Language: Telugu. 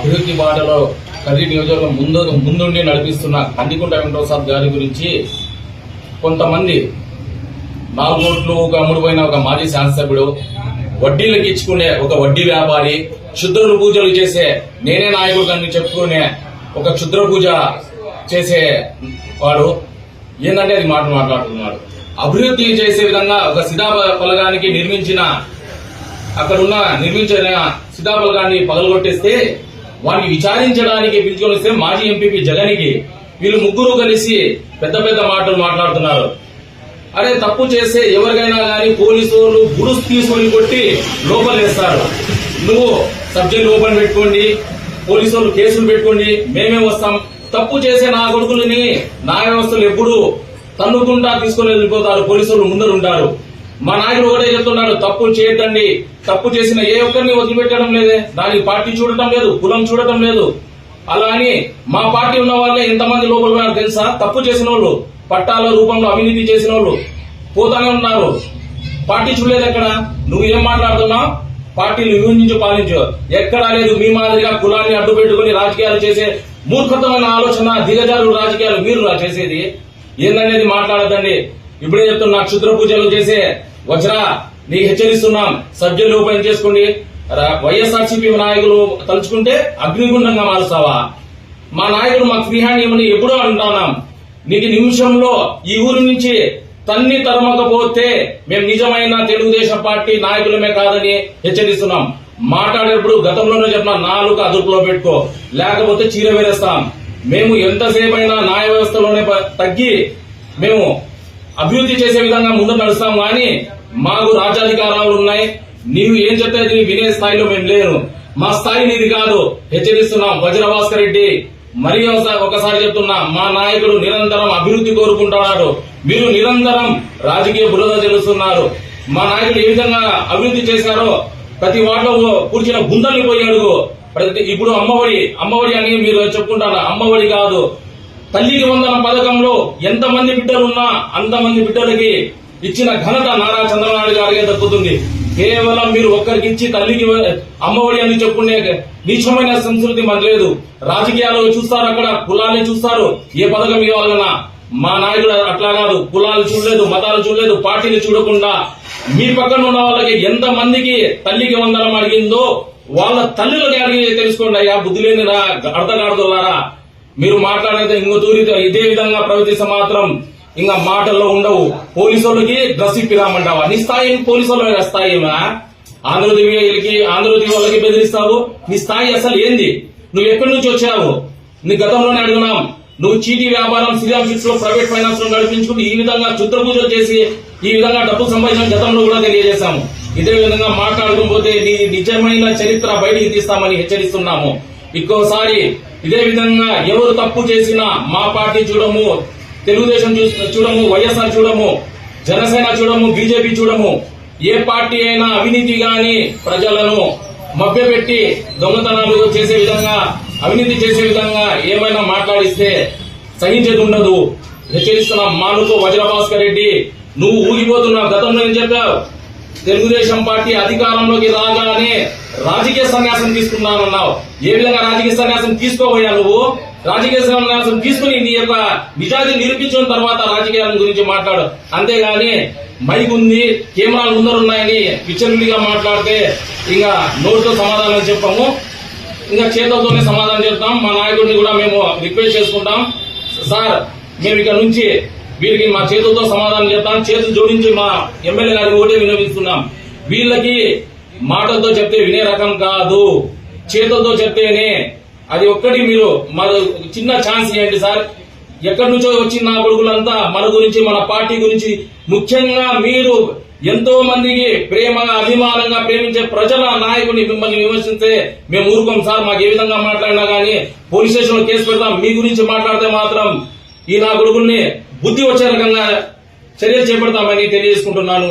అభివృద్ధి బాటలో కర్రీ నియోజకవర్గం ముందు ముందుండి నడిపిస్తున్న కందికుంట వెంకటప్రసాద్ గారి గురించి కొంతమంది నాలుగు ఓట్లు ఒక అమ్ముడుపోయిన ఒక మాజీ శాసనసభ్యుడు వడ్డీలకు ఇచ్చుకునే ఒక వడ్డీ వ్యాపారి క్షుద్రులు పూజలు చేసే నేనే నాయకుడు అని చెప్పుకునే ఒక క్షుద్ర పూజ చేసే వాడు ఏంటంటే అది మాట మాట్లాడుతున్నాడు. అభివృద్ధి చేసే విధంగా ఒక సిద్ధా పలగానికి నిర్మించిన అక్కడున్న నిర్మించిన నిర్మించిన పలగాన్ని పగలగొట్టేస్తే వారిని విచారించడానికి పిలుచుకొని వస్తే మాజీ ఎంపీపీ జగన్కి వీళ్ళు ముగ్గురు కలిసి పెద్ద పెద్ద మాటలు మాట్లాడుతున్నారు. అరే తప్పు చేస్తే ఎవరికైనా కానీ పోలీసు వాళ్ళు గుడుసు తీసుకొని కొట్టి లోపల వేస్తారు నువ్వు సబ్జెక్ట్ ఓపెన్ పెట్టుకోండి పోలీసు వాళ్ళు కేసులు పెట్టుకోండి మేమే వస్తాం. తప్పు చేసే నా కొడుకులని న్యాయ వ్యవస్థలు ఎప్పుడు తన్నుకుంటా తీసుకొని వెళ్ళిపోతారు పోలీసులు ముందరుంటారు. ముందర ఉంటారు మా నాయకుడు ఒకటే చెప్తున్నాడు తప్పు చేయొద్దండి. తప్పు చేసిన ఏ ఒక్కరిని వదిలిపెట్టడం లేదే. దానికి పార్టీ చూడటం లేదు కులం చూడటం లేదు. అలా అని మా పార్టీ ఉన్న వాళ్ళే ఇంతమంది లోపల పోయారు తెలుసా? తప్పు చేసిన వాళ్ళు పట్టాల రూపంలో అవినీతి చేసిన వాళ్ళు పోతానే ఉన్నారు. పార్టీ చూడలేదు ఎక్కడ? నువ్వు ఏం మాట్లాడుతున్నావు? పార్టీలు విభజించి పాలించు. ఎక్కడా లేదు మీ మాదిరిగా కులాన్ని అడ్డు పెట్టుకుని రాజకీయాలు చేసే మూర్ఖతమైన ఆలోచన దిగజారు రాజకీయాలు మీరు చేసేది. ఏందనేది మాట్లాడదండి ఇప్పుడే చెప్తున్నా క్షుద్ర పూజలు చేసే వజ్ర నీకు హెచ్చరిస్తున్నాం. సభ్యులు పని చేసుకోండి. వైఎస్ఆర్సీపీ నాయకులు తలుచుకుంటే అగ్నిగుండంగా మారుస్తావా? మా నాయకులు మాకు ఫ్రీ హ్యాండ్ ఇవ్వని ఎప్పుడూ అంటున్నాం నీకు నిమిషంలో ఈ ఊరు నుంచి తన్ని తరమకపోతే మేము నిజమైన తెలుగుదేశం పార్టీ నాయకులమే కాదని హెచ్చరిస్తున్నాం. మాట్లాడేటప్పుడు గతంలోనే చెప్పిన నాలుగు అదుపులో పెట్టుకో. లేకపోతే చీర వేరేస్తాం. మేము ఎంతసేపైనా న్యాయ వ్యవస్థలోనే తగ్గి మేము అభివృద్ధి చేసే విధంగా ముందు నడుస్తాం కానీ మాకు రాజ్యాధికారాలు ఉన్నాయి. నీవు ఏం చెప్తే వినే స్థాయిలో మేము లేను మా స్థాయి నీది కాదు. హెచ్చరిస్తున్నాం వజ్రభాస్కర్ రెడ్డి. మరి ఒకసారి చెప్తున్నా మా నాయకుడు నిరంతరం అభివృద్ధి కోరుకుంటున్నాడు. మీరు నిరంతరం రాజకీయ బురద చెల్లుస్తున్నారు మా నాయకుడు ఏ విధంగా అభివృద్ధి చేశారో ప్రతి వాటిలో కూర్చిన గుంతల్ని పోయాడు ప్రతి ఇప్పుడు అమ్మఒడి అమ్మఒడి అని మీరు చెప్పుకుంటారు. అమ్మఒడి కాదు. తల్లికి వందన పథకంలో ఎంతమంది బిడ్డలున్నా అంతమంది బిడ్డలకి ఇచ్చిన ఘనత నారా చంద్రనాయుడు గారికే దక్కుతుంది. కేవలం మీరు ఒక్కరికి ఇచ్చి తల్లికి అమ్మఒడి అని చెప్పుకునే నీచమైన సంస్కృతి మన లేదు. రాజకీయాలు చూస్తారు అక్కడ కులాన్ని చూస్తారు. ఏ పథకం ఇవ్వాలన్నా మా నాయకుడు అట్లా కాదు. కులాలు చూడలేదు మతాలు చూడలేదు పార్టీని చూడకుండా మీ పక్కన ఉన్న వాళ్ళకి ఎంత మందికి తల్లికి వందనం అడిగిందో వాళ్ళ తల్లులకి అడిగి తెలుసుకోండి అయ్యా. బుద్ధి లేని అర్థగాడుతున్నారా మీరు మాట్లాడేది ఇంకో తూరితో ఇదే విధంగా ప్రవర్తిస్తే మాత్రం ఇంకా మాటల్లో ఉండవు. పోలీసు వాళ్ళకి డ్రెస్ ఇప్పిరామంటావా? నీ స్థాయి పోలీసు వాళ్ళ స్థాయి ఆంధ్రదేవికి ఆంధ్రదేవి వాళ్ళకి బెదిరిస్తావు? నీ స్థాయి అసలు ఏంది? నువ్వు ఎక్కడి నుంచి వచ్చావు? నీ గతంలోనే అడుగున్నాం నువ్వు చీటీ వ్యాపారం శ్రీరామ్ ఫిట్స్లో ప్రైవేట్ ఫైనాన్స్లో నడిపించుకుని ఈ విధంగా చుత్ర పూజ చేసి ఈ విధంగా డబ్బు సంపాదించిన గతంలో కూడా తెలియజేశాము. ఇదే విధంగా మాట్లాడకపోతే నీ నిజమైన చరిత్ర బయటికి తీస్తామని హెచ్చరిస్తున్నాము. ఇంకోసారి ఇదే విధంగా ఎవరు తప్పు చేసినా మా పార్టీ చూడము తెలుగుదేశం చూడము వైఎస్ఆర్ చూడము జనసేన చూడము బీజేపీ చూడము. ఏ పార్టీ అయినా అవినీతి గాని ప్రజలను మభ్యపెట్టి దొంగతనాలు చేసే విధంగా అవినీతి చేసే విధంగా ఏమైనా మాట్లాడిస్తే సహించేది ఉండదు హెచ్చరిస్తున్న మానుకో వజ్రభాస్కర్ రెడ్డి నువ్వు ఊగిపోతున్నావు గతంలో ఏం చెప్పావు? తెలుగుదేశం పార్టీ అధికారంలోకి రాగానే రాజకీయ సన్యాసం తీసుకున్నానన్నావు ఏ విధంగా రాజకీయ సన్యాసం తీసుకోబోయా నువ్వు? రాజకీయ సన్యాసం తీసుకుని నీ యొక్క నిజాన్ని నిరూపించిన తర్వాత రాజకీయాల గురించి మాట్లాడు. అంతేగాని మైక్ ఉంది కెమెరాలు ముందర ఉన్నాయని మాట్లాడితే ఇంకా నోటితో సమాధానం చెప్పాము. ఇంకా చేతులతోనే సమాధానం చెప్తాం. మా నాయకుడిని కూడా మేము రిక్వెస్ట్ చేసుకుంటాం. సార్ మేము ఇక నుంచి వీరికి మా చేతులతో సమాధానం చేస్తాం చేతులు జోడించి మా ఎమ్మెల్యే గారికి ఓటే వినియోగిస్తున్నాం వీళ్ళకి మాటలతో చెప్తే వినే రకం కాదు. చేతులతో చెప్తేనే అది ఒక్కటి మీరు మరి చిన్న ఛాన్స్ ఇవ్వండి సార్. ఎక్కడి నుంచో వచ్చిన నా కొడుకులంతా మన గురించి మన పార్టీ గురించి ముఖ్యంగా మీరు ఎంతో మందికి ప్రేమగా అభిమానంగా ప్రేమించే ప్రజల నాయకుడిని మిమ్మల్ని విమర్శిస్తే మేము ఊరుకోం సార్. మాకు ఏ విధంగా మాట్లాడినా గానీ పోలీస్ స్టేషన్లో కేసు పెడతాం. మీ గురించి మాట్లాడితే మాత్రం ఈ నా కొడుకుల్ని బుద్ధి వచ్చే రకంగా చర్యలు చేపడతామని తెలియజేసుకుంటున్నాను.